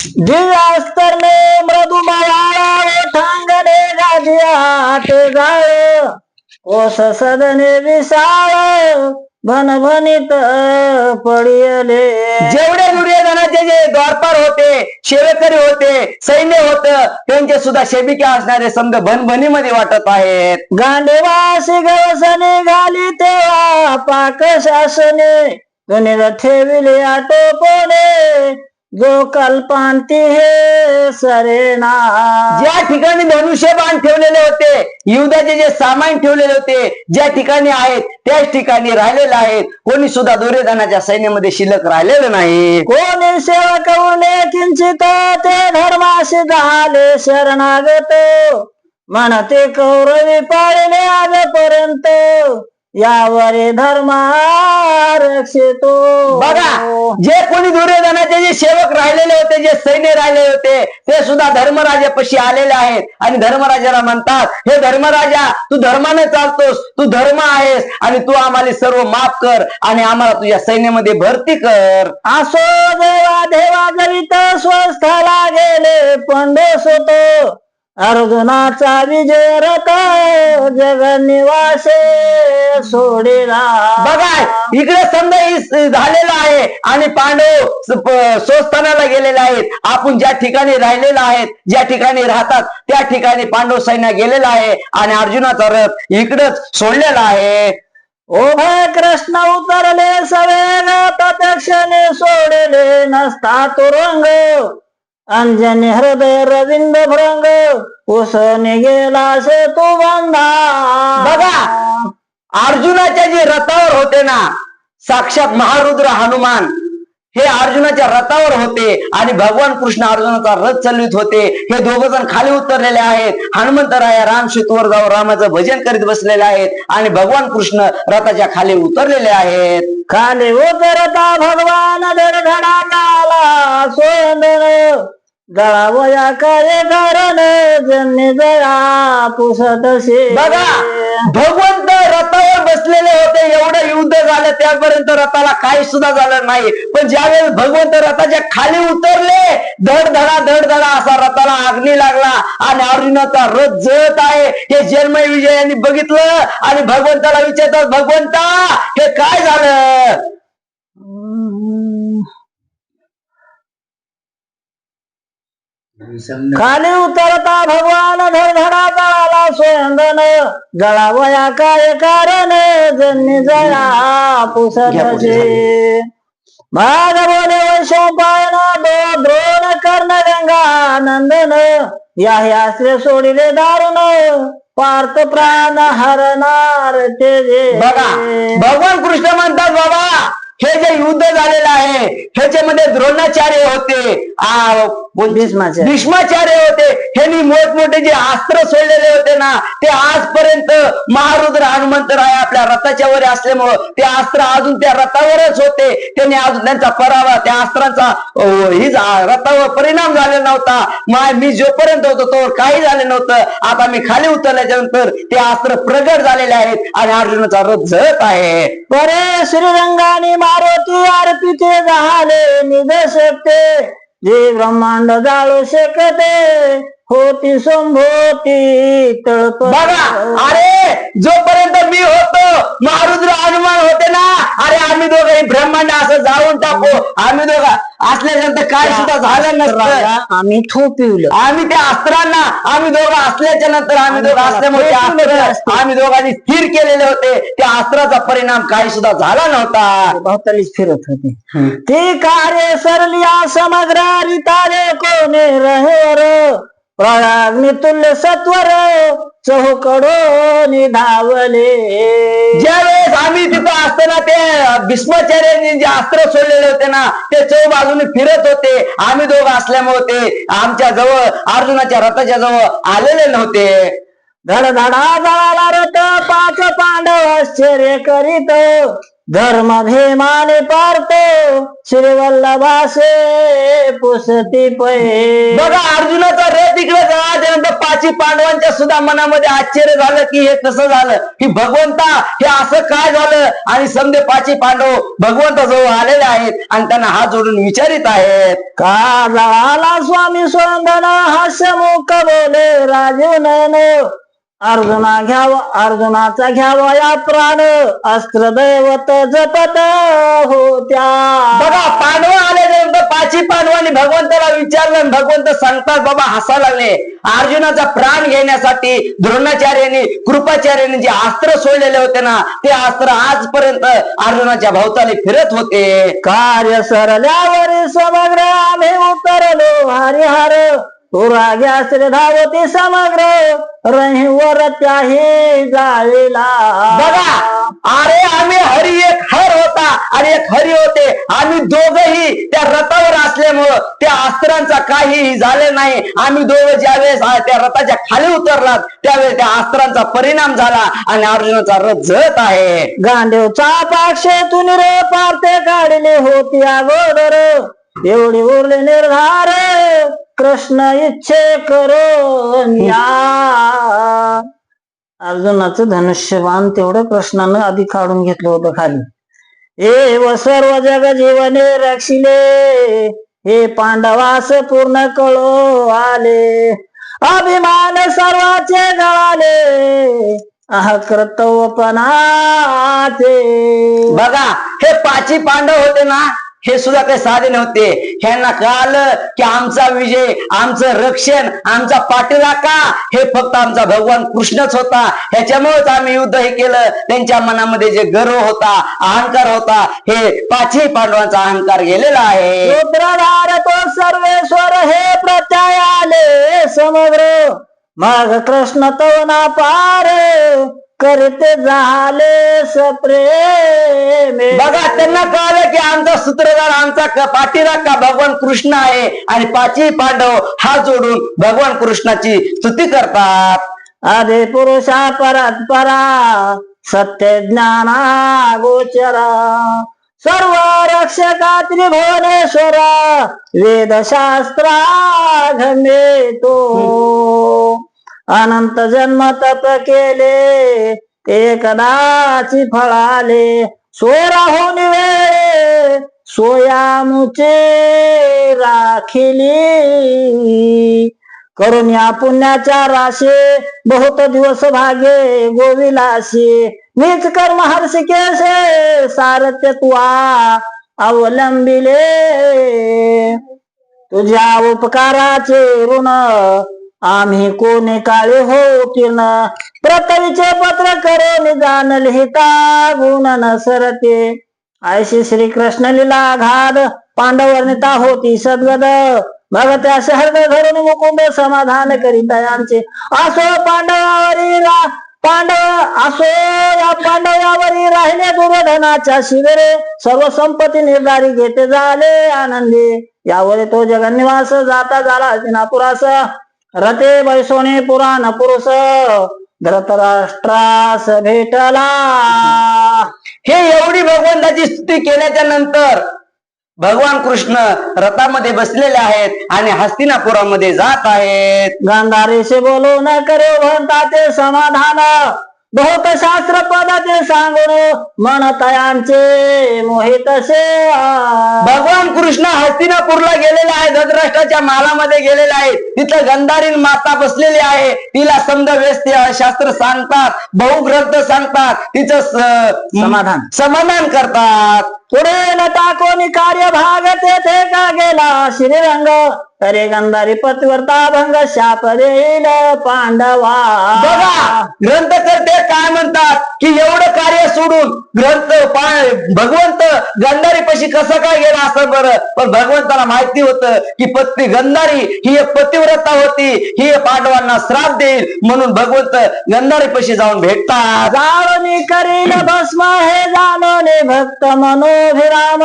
दिव्यास्तर में मृदु मवाळा ओठांगणे गाजिया ते जाळ कोस सदने विसाळ भन भनित पडियले जेवढे दुर्योधनाचे जे द्वारपार होते शेवेकरी होते सैन्य होत त्यांचे सुद्धा शेबिका असणारे संघ भनभनीमध्ये वाटत आहेत. गांडेवासी गवसने घाली तेव्हा पाक शासने गणित ठेविले आटोपणे जो कल्पांती हे सरेना. ज्या ठिकाणी धनुष्यबाण ठेवलेले होते युद्धाचे जे सामान ठेवलेले होते ज्या ठिकाणी आहेत त्याच ठिकाणी राहिलेले आहेत. कोणी सुद्धा दुर्योधनाच्या सैन्यामध्ये शिल्लक राहिलेलं नाही. कोणी सेवक उरले किंचित ते धर्माशी झाले शरणागत. म्हणते कौरवी पाळले आजपर्यंत. यावरे धर्मा रक्षितो. बघा जे कोणी दुर्योधनाचे जे सेवक राहिलेले होते जे सैन्य राहिलेले होते ते सुद्धा धर्मराजापाशी आलेले आहेत. आणि धर्मराजाला म्हणतात हे धर्मराजा तू धर्माने चालतोस तू धर्म आहेस आणि तू आम्हाला सर्व माफ कर आणि आम्हाला तुझ्या सैन्यामध्ये भरती कर. असो देवा देवा जरित स्वस्थला गेले पंडोस होतो अर्जुनाचा विजय रथ जगनिवासे सोडिला. बघा इकडे समजा झालेला आहे आणि पांडव स्वस्थानाला गेलेले आहेत. आपण ज्या ठिकाणी राहिलेला आहेत ज्या ठिकाणी राहतात त्या ठिकाणी पांडव सैन्य गेलेला आहे आणि अर्जुनाचा रथ इकडच सोडलेला आहे. ओभय कृष्ण उतरले सवेग प्रत्यक्षने सोडले नसता तुरंग. अंजनी हृदय रविंद भृंग उसने गेला से तू बंधा बघा अर्जुनाच्या जे रथावर होते ना साक्षात महारुद्र हनुमान हे अर्जुनाच्या रथावर होते आणि भगवान कृष्ण अर्जुनाचा रथ चालवित होते हे दोघ जण खाली उतरलेले आहेत हनुमंतराया राम शेतूवर जाऊन रामाचं भजन करीत बसलेले आहेत आणि भगवान कृष्ण रथाच्या खाली उतरलेले आहेत खाली उतरता भगवान धडधडा गळावया काय कारण जन्य जया पुसतसे बघा भगवंत रथावर बसलेले होते एवढं युद्ध झालं त्यापर्यंत रथाला काही सुद्धा झालं नाही. पण ज्यावेळेस भगवंत रथाच्या खाली उतरले धडधडा धडधडा असा रथाला अग्नी लागला आणि अर्जुनाचा रथ जळत आहे. हे जन्मय विजय यांनी बघितलं आणि भगवंताला विचारतात भगवंता हे काय झालं? खाली उतरता भगवान धडधडा जळाला सोंदन. जळावया काय कारण? जन्य जया पुसतसे भाग बोले वैशंपायन दो द्रोण कर्ण गंगा नंदन या आश्रय सोडिले दारुण. पार्थ प्राण हरणार ते बघा भगवान कृष्ण म्हणतात बाबा हे जे युद्ध झालेलं आहे ह्याच्यामध्ये द्रोणाचार्य होते. भीष्माचार्य. होते. ह्यांनी मोठमोठे जे अस्त्र सोडलेले होते ना ते आजपर्यंत महारुद्र हनुमंतराय आपल्या रथाच्या वर असल्यामुळं ते अस्त्र अजून त्या रथावरच होते. त्यांनी अजून त्यांचा पराभव त्या अस्त्रांचा अं, ही जा- रथावर परिणाम झालेला नव्हता. मा- मी जोपर्यंत होतो तोवर काही झालं नव्हतं. आता मी खाली उतरल्याच्या नंतर ते अस्त्र प्रगट झालेले आहेत आणि अर्जुनाचा रथ जळत आहे. परे श्रीरंगाने मारुती अर्पिते झाले निज शकते जे ब्रह्मांड जाळू शकते होती संभोती तळप बघा अरे जोपर्यंत मी होतो महारुद्र हनुमान होते ना अरे आम्ही दोघं ब्रह्मांड असं जाळून टाकू. आम्ही दोघं असल्यानंतर काय सुद्धा झालं नसतं. आम्ही थोपिवलं. आम्ही त्या अस्त्रांना आम्ही दोघं असल्याच्या नंतर आम्ही दोघं असल्यामुळे आम्ही दोघांनी स्थिर केलेले होते. त्या अस्त्राचा परिणाम काही सुद्धा झाला नव्हता. भोवतालीच फिरत होते. ते कार्य सरलिया समग्र रितारे कोणे रहेवर प्रयाग्नि तुल्य सत्वर चौकडो निधावले. ज्यावेळेस आम्ही तिथं असताना ते भीष्माचार्यांनी जे अस्त्र सोडलेले होते ना ते चौ बाजूने फिरत होते. आम्ही दोघं असल्यामुळे ते आमच्या जवळ अर्जुनाच्या रथाच्या जवळ आलेले नव्हते. धडधडा जळाला रथ पाच पांडव आश्चर्य करीत. धर्म भीमाने पारतो. श्रीवल्लभासे पुसती पै बघा अर्जुनाचा रथ इकडे जवळच्यानंतर पाची पांडवांच्या सुद्धा मनामध्ये आश्चर्य झालं की हे कसं झालं? की भगवंता हे असं काय झालं? आणि समजे पाची पांडव भगवंता जवळ आलेले आहेत आणि त्यांना हात जोडून विचारित आहेत. का जळाला स्वामी स्वंदन हास्यमुख बोले राजीव नयन? अर्जुना घ्यावा अर्जुनाचा घ्यावा या प्राण. अस्त्र दैवत जपत होत्या. बघा पांडव आल्यानंतर पाची पांडवांनी भगवंताला विचारलं आणि भगवंत सांगतात बाबा हसा लागले. अर्जुनाचा प्राण घेण्यासाठी द्रोणाचार्यांनी कृपाचार्यांनी जे अस्त्र सोडलेले होते ना ते अस्त्र आजपर्यंत अर्जुनाच्या भोवताली फिरत होते. कार्य सरल्यावरी समग्र आम्ही उतरलो. हरिहर पुरा गॅस धावती समग्र रहीवर त्याही जाळीला. बघा अरे आम्ही हरी एक हर होता आणि एक हरी होते. आम्ही दोघही त्या रथावर असल्यामुळं त्या अस्त्रांचा काहीही झाले नाही. आम्ही दोघं ज्यावेळेस त्या रथाच्या खाली उतरलात त्यावेळेस त्या अस्त्रांचा परिणाम झाला आणि अर्जुनाचा रथ जळत आहे. गांडीवचा पाक्षेतून रे पारते काढले होती अगोदर. एवढी उरले निर्धार कृष्ण इच्छे करो न्या अर्जुनाचं धनुष्यबाण तेवढं कृष्णानं आधी काढून घेतलं होतं खाली. ए व सर्व जग जीवने रक्षिले हे पांडवास पूर्ण कळो आले. अभिमान सर्वाचे गळाले अहकृतवपणाचे बघा हे पाची पांडव होते ना हे सुद्धा काही साधे नव्हते. ह्यांना कळालं की आमचा विजय आमचं रक्षण आमचा पाठीराखा हे फक्त आमचा भगवान कृष्णच होता. ह्याच्यामुळेच आम्ही युद्ध हे केलं. त्यांच्या मनामध्ये जे गर्व होता अहंकार होता हे पाचही पांडवांचा अहंकार गेलेला आहे. सर्वेश्वर हे प्रत्यय आले. समग्र माघ कृष्ण तो ना पारे. करते झाले सप्रेमे. बघा त्यांना कळलं की आमचा सूत्रधार आमचा क- पाठीराखा भगवान कृष्ण आहे? आणि पाचही पांडव हात जोडून भगवान कृष्णाची स्तुती करतात. आदे पुरुषा परात परा सत्य ज्ञाना गोचरा. सर्व रक्षका त्रिभुवनेश्वरा वेदशास्त्रा घमे तो अनंत जन्म तप केले ते कदाची फळाले. सोराहून वेळे सोयामुचे राखिली. करून या पुण्याच्या राशे बहुत दिवस भागे गोविलाशी. नीच कर्म हर्षिकेशे सारथ्य तुवा अवलंबिले. तुझ्या उपकाराचे ऋण आम्ही कोणी काळे हो किरण? प्रतवीचे पत्र करून जाण लिहिता गुण न सरते आयशी श्री कृष्ण लीला घाद पांडवर्णिता होती सद्गद. भगत्या शहर धरून मुकुंद समाधान करीता यांचे असो पांडवावरी पांडव असो या पांडवावरी राहिले दुर्योधनाच्या शिबिरे सर्व संपत्ती निर्धारी घेते झाले आनंदी. यावर तो जगन्निवास जाता झाला विनापुरास रते बैसोने पुराण पुरुष धृतराष्ट्रास भेटला हे एवढी भगवंताची स्तुती केल्याच्यानंतर भगवान कृष्ण रथामध्ये बसलेले आहेत आणि हस्तिनापुरामध्ये जात आहेत. गांधारीशी बोलू बोलो न करे भंताचे समाधान. बहुत शास्त्र पदाचे सांगून मन तयांचे मोहित भगवान कृष्ण हस्तिनापूरला गेलेले आहेत धृतराष्ट्राच्या मालामध्ये गेलेले आहेत. तिथं गंधारीन माता बसलेली आहे. तिला समद व्यस्त शास्त्र सांगतात बहुग्रंथ सांगतात. तिचं समाधान. समाधान करतात. पुढे न टाकोनी कार्य भाग तेथे का गेला? श्रीरंग तरे गंधारी पतिवर्ता भंग शाप देईल पांडवा. बघा ग्रंथकर्ते काय म्हणतात की एवढं कार्य सोडून ग्रंथ पा- भगवंत गंधारी पशी कसं काय गेला असं बरं? पण भगवंताला माहिती होतं की पत्नी गंधारी ही एक पतिव्रता होती. ही पांडवांना श्राप देईल. म्हणून भगवंत गंधारी पशी जाऊन भेटतात. जावनी करील भस्म हे जाणोने भक्त अभिराम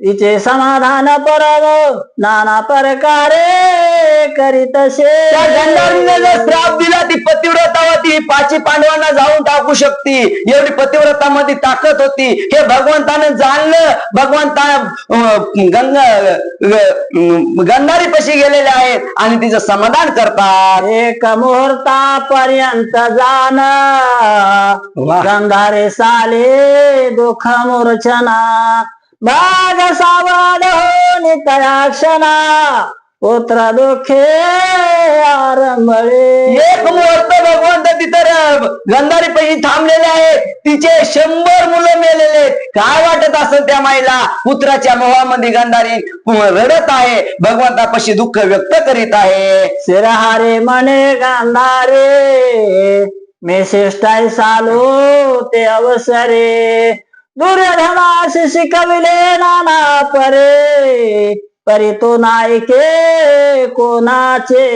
तिचे समाधान परम नाना प्रकारे. करीतसे त्या गंधारीने जर श्राप दिला ती पतिव्रतावती पाची पांडवांना जाऊन टाकू शकती. एवढी पतिव्रतामध्ये ताकद होती. हे भगवंतानं जाणलं. भगवंता गंधारी पशी गेलेले आहेत आणि तिचं समाधान करतात. एक मुहूर्तापर्यंत जाण. वा. गंधारे साले दुःख मूर्छना. भाग सावध हो तया क्षणा. पुत्र दुःखे आरंभळे एक मुहूर्त भगवंत तिथं गंधारी पैकी थांबलेले आहेत तिचे शंभर मुलं मेलेले. काय वाटत असेल त्या माईला? पुत्राच्या मोहामध्ये गंधारी रडत आहे. भगवंतापाशी दुःख व्यक्त करीत आहे. शिरहारे मने गांधारे मी शिष्टाई सालो ते अवसरे. दुर्योधनाशी शिकविले नाना परे. परी तो नायके कोणाचे.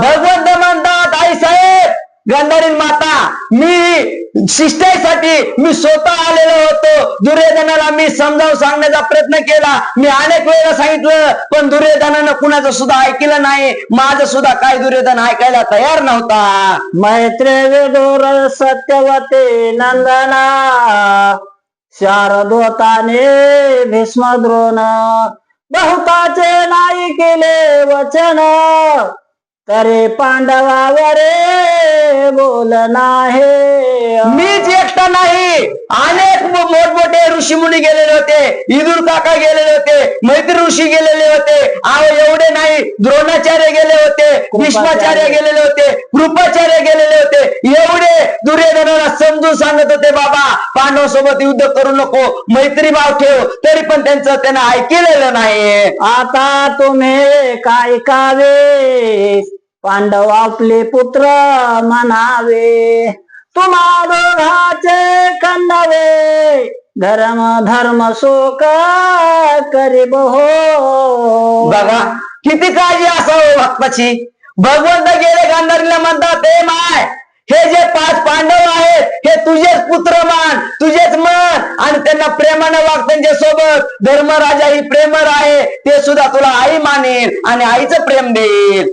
भगवंत म्हणतात आई साहेब गंधारी माता मी शिष्टाईसाठी मी स्वतः आलेलो होतो. दुर्योधनाला मी समजावून सांगण्याचा प्रयत्न केला. मी अनेक वेळा सांगितलं पण दुर्योधनानं कुणाचं सुद्धा ऐकलं नाही. माझं सुद्धा काय दुर्योधन ऐकायला तयार नव्हता. मैत्रे विदुर सत्यवते नंदना शारदोताने भीष्म द्रोण बहुताचे नाही केले वचन. तरी पांडवावरे बोल नाही. मीच एकटा नाही. अनेक मोठमोठे ऋषीमुनी गेलेले होते. इदूर काका गेलेले होते. मैत्री ऋषी गेलेले होते. आव एवढे नाही. द्रोणाचार्य गेले होते. भीष्माचार्य गेलेले होते. कृपाचार्य गेलेले होते. एवढे दुर्योधनाला समजून सांगत होते बाबा पांडव सोबत युद्ध करू नको. मैत्री भाव ठेव. तरी पण त्यांचं त्यांना ऐकलेलं नाही आता तुम्ही काय कावे पांडव आपले पुत्र म्हणावे तुम्हा दोघाचे कन्नवे धर्म धर्म शोक करीब हो. बघा किती काळजी असावं हो भक्ताची भगवंत गेले गांधारीला म्हणतात हे माय हे जे पाच पांडव आहेत हे तुझेच पुत्र मान तुझेच मन आणि त्यांना प्रेमानं वाग त्यांच्यासोबत. धर्मराजा ही प्रेमर आहे ते सुद्धा तुला आई मानेल आणि आईचं प्रेम देईल.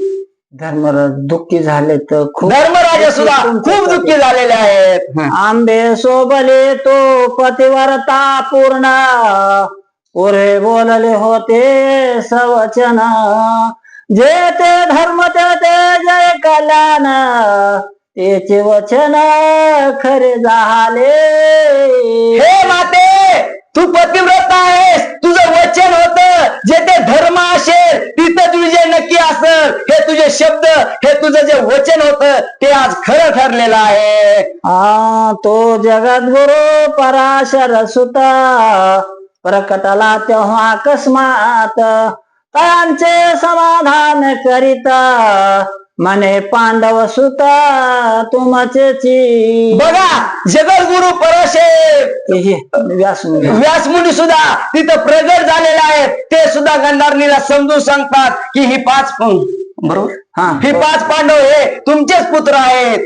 धर्मराज दुःखी झाले तर खूप धर्मराजा सुद्धा खूप दुःखी झालेले आहेत. आंबे सोबले तो पतिव्रता पूर्ण. पुरे बोलले होते सवचन. जे ते धर्म ते ते जय कल्याण. तेचे वचन खरे झाले. हे माते! तू पतिव्रत आहेस. तुझं वचन होत. जे ते धर्म असेल तिथंच विजय नक्की असेल हे तुझे शब्द हे तुझं जे वचन होत ते आज खरं ठरलेलं आहे. हा तो गुरु पराशर सुता प्रकटला तेव्हा अकस्मात. त्यांचे समाधान करिता. मने पांडव सुता तुमचेची बघा जगद्गुरु परशे व्यास मुनी. व्यासमुनी सुद्धा तिथं प्रगट झालेले आहेत. ते सुद्धा गंधारणीला समजून सांगतात की ही पाच बरोबर? हा. ही पाच पांडव हे तुमचेच पुत्र आहेत.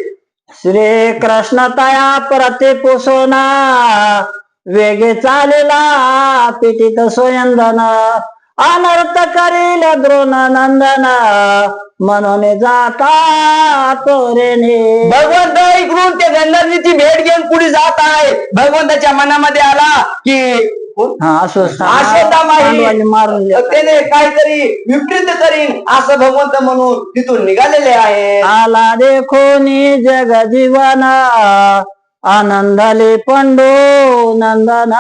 श्री कृष्ण तया प्रतिपुसोना वेगे चालेला पिटित सोयंदन अनर्थ करील द्रोण नंदन म्हणून जाता तोरेने. भगवंत इकडून ते गंधर्वीची भेट घेऊन पुढे जात आहे. भगवंताच्या मनामध्ये आला की हा पांडवांनी मारून. त्याने काहीतरी विपरीत करीन असं भगवंत म्हणून तिथून निघालेले आहे. आला देखोनी जग जीवन आनंदले पंडो नंदन.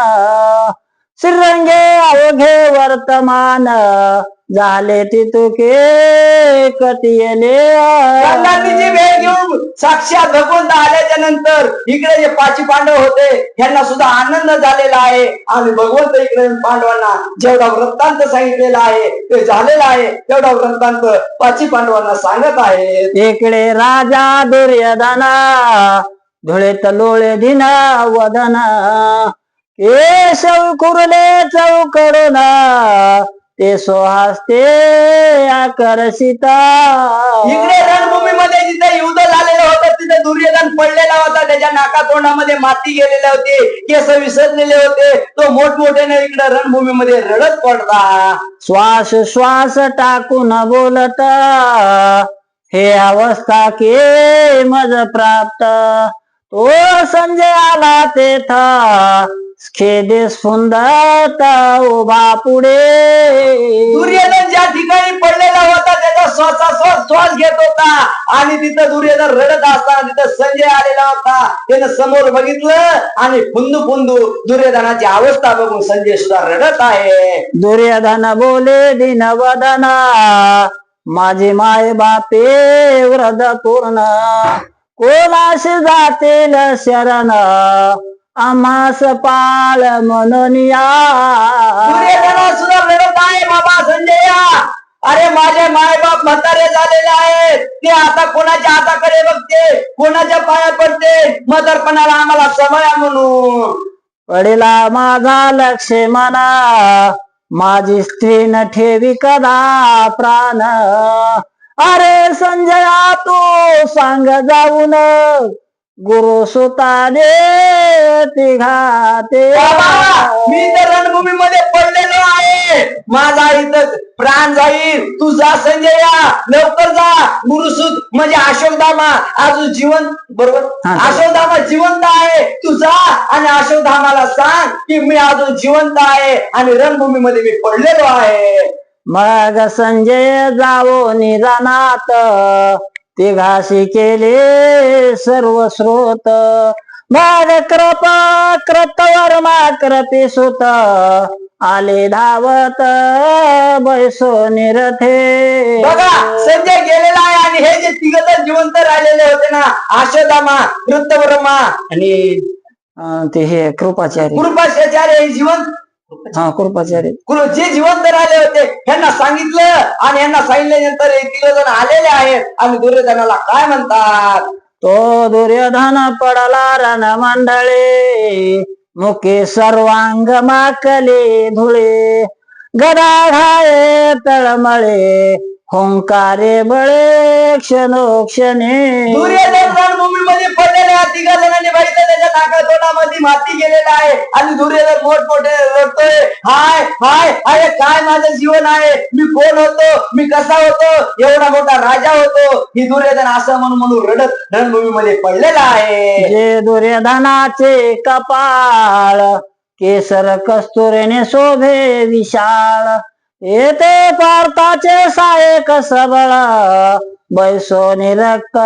श्रीरंगे अवघे वर्तमान. झाले तितुके कटियले गंधारीची भेट घेऊन साक्षात भगवंत आल्याच्यानंतर इकडे जे पाची पांडव होते यांना सुद्धा आनंद झालेला आहे. आणि भगवंत इकडे पांडवांना जेवढा वृत्तांत सांगितलेला आहे ते झालेला आहे. तेवढा वृत्तांत पाची पांडवांना सांगत आहे इकडे राजा दुर्योधना धुळेत लोळे दिन वदन. केशव कुरले चौकडून ते सोहासते आकर्षिता. इकडे रणभूमीमध्ये जिथे युद्ध झालेलं होतं तिथे दुर्योधन पडलेला होता. त्याच्या नाका तोंडामध्ये माती गेलेले होते केस विसरलेले होते. तो मोठमोठ्याने इकडे रणभूमीमध्ये रडत पडला. श्वास श्वास टाकून बोलत हे अवस्था के मज प्राप्त? तो संजय आला तेथ. खेदे स्फुंदत उभा पुढे. दुर्योधन ज्या ठिकाणी पडलेला होता त्याचा श्वासाश्वास श्वास घेत होता. आणि तिथं दुर्योधन रडत असताना तिथं संजय आलेला होता. त्यानं समोर बघितलं आणि फुंदू फुंदू दुर्योधनाची अवस्था बघून संजय सुद्धा रडत आहे. दुर्योधन बोले दिन वदना. माझे माय बापे व्रत पूर्ण. कोणाशी जातील शरण. आम्हास पाळ म्हणून या. बाबा संजय. अरे माझे मायबाप म्हातारे झालेले आहेत. ते आता कोणाच्या हाताकडे बघते? कोणाच्या पाया पडते? म्हातारपणाला आम्हाला समया म्हणून. पडिला माझा लक्ष मना. माझी स्त्री न ठेवी कदा प्राण. अरे संजया तू सांग जाऊन. गुरु सुता दे तिघा ते बाबा मी तर रणभूमीमध्ये पडलेलो आहे. माझा इथं प्राण जाईल. तू जा संजय लवकर जा. गुरुसूत म्हणजे अशोकधामा अजून जिवंत बरोबर. अशोकधामा जिवंत आहे. तू जा आणि अशोकधामाला सांग की मी अजून जिवंत आहे आणि रणभूमीमध्ये मी पडलेलो आहे. मग संजय जावो निरानात तिघाशी केले सर्व स्रोत. मग कृप कृतवर्मा कृपी सुत. आले धावत बैसो निरथे. बघा संजय गेलेला आहे आणि हे जे तिघ जिवंत राहिलेले होते ना आशोधामा वृत्तवर्मा आणि अं, ते हे कृपाचार्य. कृपाचार्य हे जिवंत हा कृपाचार्य कुल जे जिवंत राहिले होते यांना सांगितलं आणि यांना सांगितल्यानंतर हे तिघ जण आलेले आहेत. आणि दुर्योधनाला काय म्हणतात? तो दुर्योधन पडला रण मंडळे मुखे सर्वांग माकले धुळे. गदा घाये तळमळे होंकारे बळे क्षणोक्षणे. दुर्योधन रणभूमीमध्ये पडलेले आहेत तिघ जणांनी त्याच्या नाका तोंडामध्ये माती गेलेला आहे. आणि दुर्योधन मोठमोठे रडतोय. हाय हाय अरे काय माझं जीवन आहे? मी कोण होतो? मी कसा होतो? एवढा मोठा राजा होतो. ही दुर्योधन असं म्हणून म्हणून रडत रणभूमीमध्ये पडलेला आहे. जे दुर्योधनाचे कपाळ केसर कस्तुरेने शोभे विशाळ येते पार्थाचे सायक सबळ बैसोनी रक्त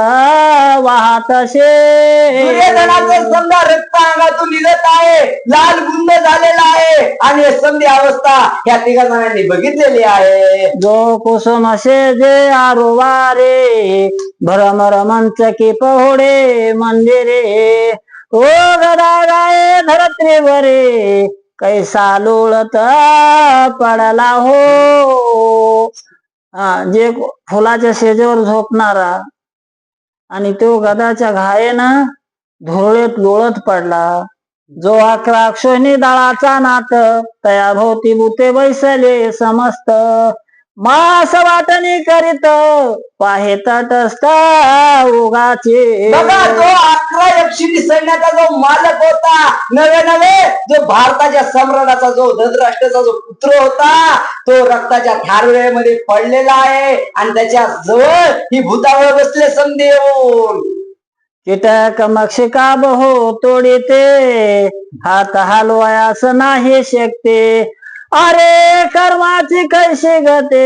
वाहत शे समजा रक्त अंगातून निघत आहे. लाल गुंड झालेला आहे. आणि समधी अवस्था या तिघा जणांनी बघितलेली आहे. जो कुसुम जे आरुवारे भ्रमर मंच की पहोडे मंदिरे. ओ गदा गाये धरत्रीवरे कैसा लोळत पडला हा. जे फुलाच्या शेजेवर झोपणारा आणि तो गदाच्या घायेनं धुरळेत लोळत पडला. जो अकरा अक्षोनी दळाचा नात तया भोवती बुते बैसले समस्त. मास वाटणी करीत पाहे तटस्थ उगाचे. बघा जो अकरा यक्षिणी सैन्याचा जो मालक होता नवे नवे जो भारताच्या सम्राटाचा जो धृतराष्ट्राचा जो पुत्र होता तो रक्ताच्या धारवेळेमध्ये पडलेला आहे आणि त्याच्याजवळ ही भूतावळ बसले समजे येऊन. कीटक मक्षिका बहो तोडीते? हात हलवायास नाही शकते. अरे कर्माची कैशी गते?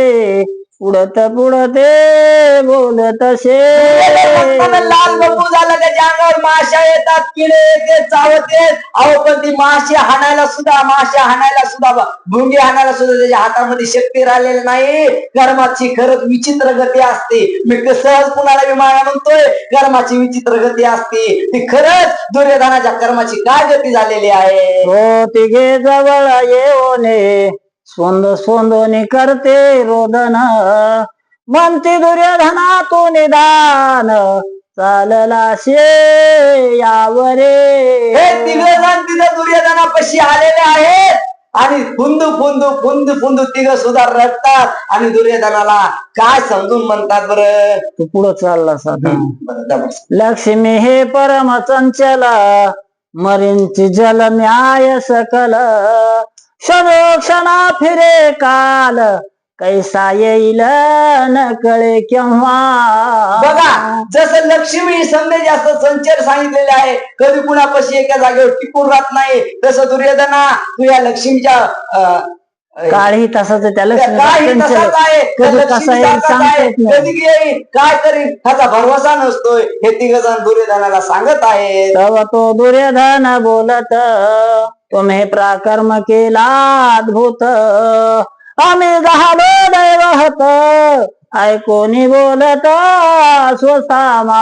पुढत पुढते बोलत रक्तानं लाल शे बंबू झाला त्याच्या अंगावर माशा येतात किडे येते चावत अहो पण ती माशी हाणायला सुद्धा माशा हाणायला सुद्धा भुंगी हाणायला सुद्धा त्याच्या हातामध्ये शक्ती राहिलेली नाही. कर्माची खरंच विचित्र गती असते. मी सहज कुणाला विमाना म्हणतोय कर्माची विचित्र गती असते. ती खरंच दुर्योधनाच्या कर्माची काय गती झालेली आहे? तो तिघे जवळ येऊने सोंद सोंदोनी करते रोदन. म्हणते दुर्योधना तू निदान. चालला शे यावरे. हे तिघ जण तिथं दुर्योधनापाशी आलेले आहेत. आणि फुंदू फुंदू फुंदू फुंदू तिघ सुद्धा रडतात. आणि दुर्योधनाला काय समजून म्हणतात बरं? तू पुढं जा बस. लक्ष्मी हे परम चंचल. मरींची जल न्याय सकल. क्षणोक्षणा फिरे काल. कैसा येईल न कळे केव्हा? बघा जसं लक्ष्मी संदेश जास्त संचर सांगितलेले आहे कधी कुणापाशी एका जागेवर टिकून राहत नाही तसं दुर्योधना तू या लक्ष्मीच्या अं, काळही तसाच आहे, त्या लक्ष्मी तसाच आहे. त्या कधी कसा येईल लक्ष्मीसारखाच सांगता आहे. येत नाही. कधी येईल काय करील ह्याचा भरवसा नसतोय. हे तिघ जण दुर्योधनाला सांगत आहेत. तव तो दुर्योधन बोलत तुम्ही प्राकर्म केला अद्भुत. आम्ही झालो दैवहत. ऐकोनी बोलत स्वसामा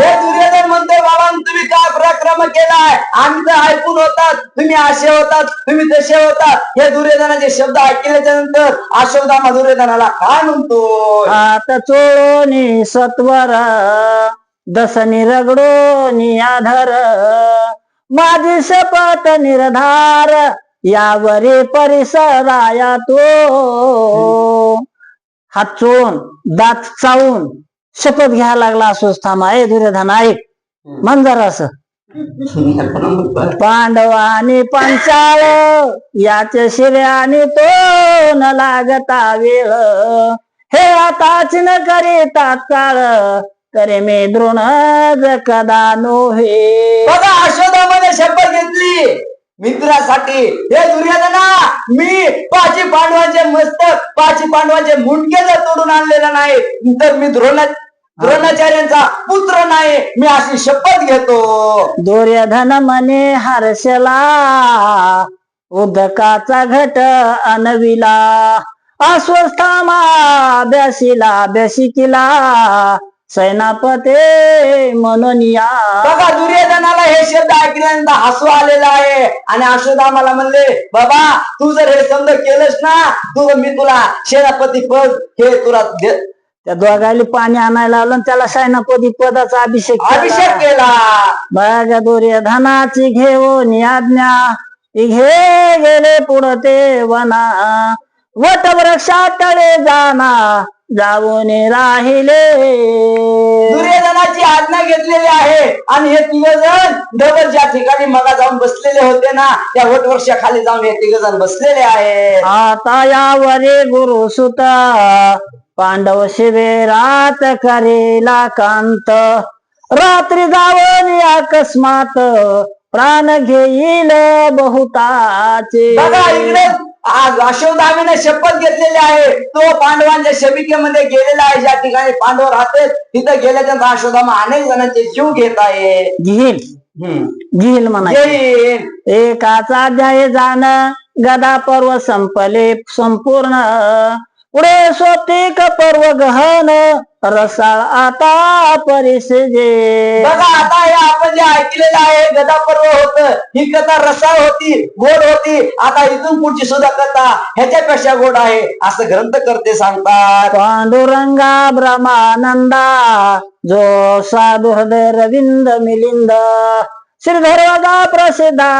हे दुर्योधन म्हणतोय बाबा तुम्ही काय पराक्रम केलाय? आम्ही तर ऐकून होतात. तुम्ही असे होतात तुम्ही तसे होतात. हे दुर्योधनाचे शब्द ऐकल्याच्या नंतर अशोकदामा दुर्योधनाला काय म्हणतो हात चोळोनी सत्वर दसनी रगडोनी आधर. माझी शपथ निर्धार यावरी परिसराया तो. हात चोळून दात चावून शपथ घ्यायला लागला अस्वस्थामा ए दुर्योधन ऐक. मंजर असं. पांडव आणि पंचाळ याच्या शिऱ्याने तो न लागता वेळ. हे आताच न करी तात्काळ करे मी द्रोण कदा नोहे. बघा अशोधामध्ये शपथ घेतली. मित्रासाठी. हे दुर्योधना मी पाची पांडवांचे मस्तक पाची पांडवांचे मुंडके जर तोडून आणलेलं नाही तर मी द्रोणा द्रोणाचार्यांचा पुत्र नाही. मी अशी शपथ घेतो. दुर्योधन मने हर्षला उदकाचा घट अनविला. अस्वस्थामा ब्याशीला ब्याशिकीला सेनापते मननिया. बघा दुर्योधनाला हे शब्द ऐकल्यानंतर हसू आलेला आहे. आणि अशोधामाला म्हणले बाबा तू जर हे शब्द केलंस ना तू मी तुला सेनापती पद हे तुला त्या दोघायला पाणी आणायला आणि त्याला सेनापती पदाचा अभिषेक. अभिषेक केला. बघ दुर्योधनाची घेऊन आज्ञा घे गेले पुढे ते वना. वट वृक्षातळे जाना. जाऊन राहिले. दुर्योधनाची आज्ञा घेतलेली आहे. आणि हे तिघ जण डबल ज्या ठिकाणी मगा जाऊन बसलेले होते ना त्या वटवृक्षाखाली जाऊन हे तिघ जण बसलेले आहे. आता यावरे गुरु सुत पांडव शिबिरात करेला कांत. रात्री जावं अकस्मात प्राण घेईल बहुताचे. बघा इकडे. आज अशोधामीने शपथ घेतलेली आहे. तो पांडवांच्या शबिकेमध्ये गेलेला आहे. ज्या ठिकाणी पांडव राहते तिथं गेल्याच्या अशोधामा अनेक जणांचे जीव घेत आहे. घेईल. घेईल म्हणा. एकाचा अध्याय जाण गदा पर्व संपले संपूर्ण पुढे सोतिक पर्व गहन रसाळ आता परिसजे. बघा आता हे आपण जे ऐकलेलं आहे गदा पर्व होत ही कथा रसाळ होती गोड होती आता इथून पुढची सुद्धा कथा ह्याच्यापेक्षा गोड आहे असं ग्रंथ करते सांगतात. पांडुरंगा ब्रह्मानंदा जो साधु हृदय रविंद मिलिंद श्रीधर वगा प्रसिद्धा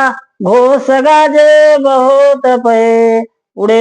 घोष गाजे बहुत पै.